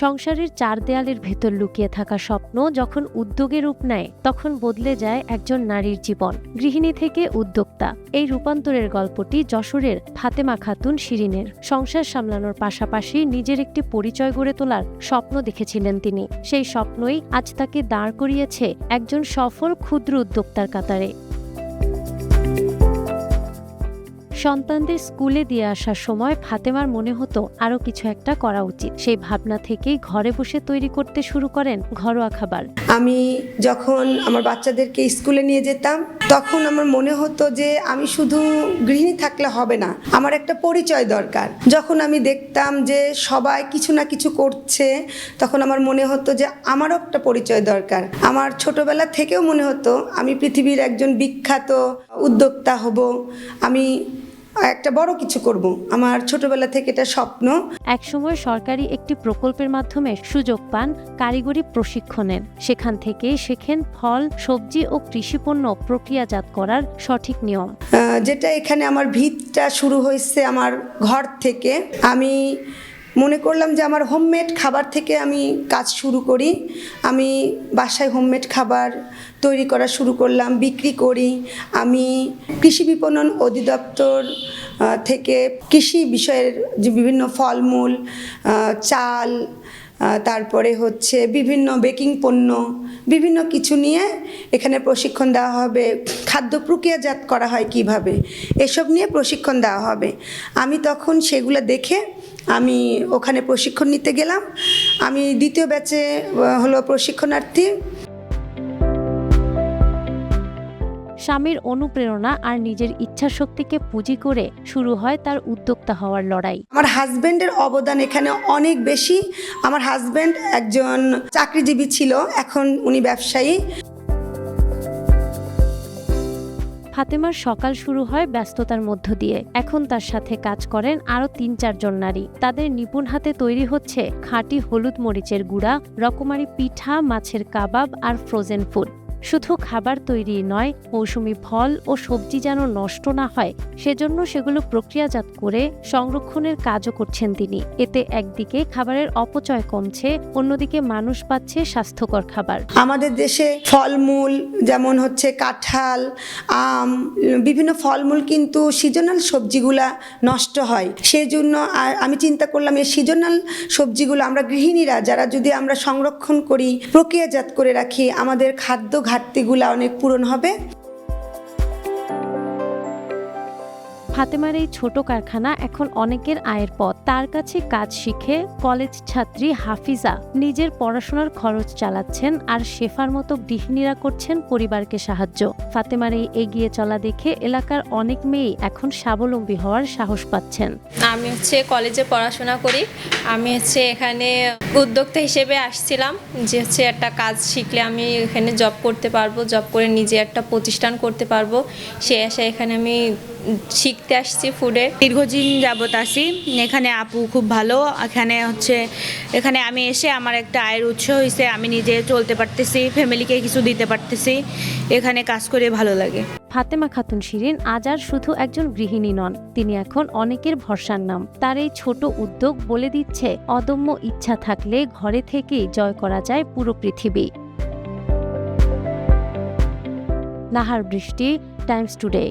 সংসারের চার দেয়ালের ভেতর লুকিয়ে থাকা স্বপ্ন যখন উদ্যোগে রূপ নেয়, তখন বদলে যায় একজন নারীর জীবন। গৃহিণী থেকে উদ্যোক্তা। এই রূপান্তরের গল্পটি যশোরের ফাতেমা খাতুন শিরিনের। সংসার সামলানোর পাশাপাশি নিজের একটি পরিচয় গড়ে তোলার স্বপ্ন দেখেছিলেন তিনি। সেই স্বপ্নই আজ তাকে দাঁড় করিয়েছে একজন সফল, ক্ষুদ্র উদ্যোক্তার কাতারে। সন্তানদের স্কুলে দিয়ে আসার সময় ফাতেমার মনে হতো আরও কিছু একটা করা উচিত। সেই ভাবনা থেকেই ঘরে বসে তৈরি করতে শুরু করেন ঘরোয়া খাবার। আমি যখন আমার বাচ্চাদেরকে স্কুলে নিয়ে যেতাম, তখন আমার মনে হতো যে আমি শুধু গৃহিণী থাকলে হবে না, আমার একটা পরিচয় দরকার। যখন আমি দেখতাম যে সবাই কিছু না কিছু করছে, তখন আমার মনে হতো যে আমারও একটা পরিচয় দরকার। আমার ছোটবেলা থেকেও মনে হতো, আমি পৃথিবীর একজন বিখ্যাত উদ্যোক্তা হব, আমি একটা বড় কিছু করব। আমার ছোটবেলা থেকে এটা স্বপ্ন। একসময় সরকারি একটি প্রকল্পের মাধ্যমে সুযোগ পান কারিগরি প্রশিক্ষণের। সেখান থেকে শেখেন ফল সবজি ও কৃষি পণ্য প্রক্রিয়াজাত করার সঠিক নিয়ম। যেটা এখানে আমার ভিতটা শুরু হয়েছে আমার ঘর থেকে। আমি মনে করলাম যে আমার হোমমেড খাবার থেকে আমি কাজ শুরু করি। আমি বাসায় হোমমেড খাবার তৈরি করা শুরু করলাম, বিক্রি করি। আমি কৃষি বিপণন অধিদপ্তর থেকে কৃষি বিষয়ের যে বিভিন্ন ফলমূল চাল তারপরে হচ্ছে বিভিন্ন বেকিং পণ্য, বিভিন্ন কিছু নিয়ে এখানে প্রশিক্ষণ দেওয়া হবে। খাদ্য প্রক্রিয়াজাত করা হয় কীভাবে, এসব নিয়ে প্রশিক্ষণ দেওয়া হবে। আমি তখন সেগুলো দেখে আমি ওখানে প্রশিক্ষণ নিতে গেলাম। আমি দ্বিতীয় ব্যাচে হলো প্রশিক্ষণার্থী। স্বামীর অনুপ্রেরণা আর নিজের ইচ্ছাশক্তিকে পুঁজি করে শুরু হয় তার উদ্যোক্তা হওয়ার লড়াই। আমার হাজব্যান্ডের অবদান এখানে অনেক বেশি। আমার হাজব্যান্ড একজন চাকরিজীবী ছিল এখন উনি ব্যবসায়ী। ফাতেমার সকাল শুরু হয় ব্যস্ততার মধ্য দিয়ে। এখন তার সাথে কাজ করেন আরও তিন চারজন নারী। তাদের নিপুণ হাতে তৈরি হচ্ছে খাঁটি হলুদ মরিচের গুঁড়া, রকমারি পিঠা, মাছের কাবাব আর ফ্রোজেন ফুড শুধু খাবার তৈরি নয়, মৌসুমি ফল ও সবজি যেন নষ্ট না হয়, সেজন্য সেগুলো প্রক্রিয়াজাত করে সংরক্ষণের কাজও করছেন তিনি। এতে একদিকে খাবারের অপচয় কমছে, অন্যদিকে মানুষ পাচ্ছে স্বাস্থ্যকর খাবার। আমাদের দেশে ফলমূল যেমন হচ্ছে কাঁঠাল, আম, বিভিন্ন ফলমূল কিন্তু সিজনাল সবজিগুলা নষ্ট হয়। সেই জন্য আমি চিন্তা করলাম এই সিজনাল সবজিগুলো আমরা গৃহিণীরা, যারা যদি আমরা সংরক্ষণ করি, প্রক্রিয়াজাত করে রাখি, আমাদের খাদ্য ঘাটতিগুলো অনেক পূরণ হবে। ফাতেমার এই ছোট কারখানা এখন অনেকের আয়ের পথ। তার কাছে কাজ শিখে কলেজ ছাত্রী হাফিজা নিজের পড়াশোনার খরচ চালাচ্ছেন আর শেফার মতো গৃহিণীরা করছেন পরিবারকে সাহায্য। ফাতেমার এই এগিয়ে চলা দেখে এলাকার অনেক মেয়েই এখন স্বাবলম্বী হওয়ার সাহস পাচ্ছেন। আমি হচ্ছে কলেজে পড়াশোনা করি। আমি হচ্ছে এখানে উদ্যোক্তা হিসেবে আসছিলাম যে হচ্ছে একটা কাজ শিখলে আমি এখানে জব করতে পারব জব করে নিজে একটা প্রতিষ্ঠান করতে পারব। সে আশা এখানে আমি শিখতে আসছি ফুডে দীর্ঘদিন যাবত আসি এখানে আপু খুব ভালো। এখানে হচ্ছে, এখানে আমি এসে আমার একটা আয়ের উৎস হয়েছে আমি নিজে চলতে পারতেছি ফ্যামিলিকে কিছু দিতে পারতেছি। এখানে কাজ করে ভালো লাগে। ফাতেমা খাতুন শিরিন আজ আর শুধু একজন গৃহিণী নন, তিনি এখন অনেকের ভরসার নাম। তার এই ছোট উদ্যোগ বলে দিচ্ছে, অদম্য ইচ্ছা থাকলে ঘরে থেকেই জয় করা যায় পুরো পৃথিবী। নাহার বৃষ্টি, টাইমস টুডে।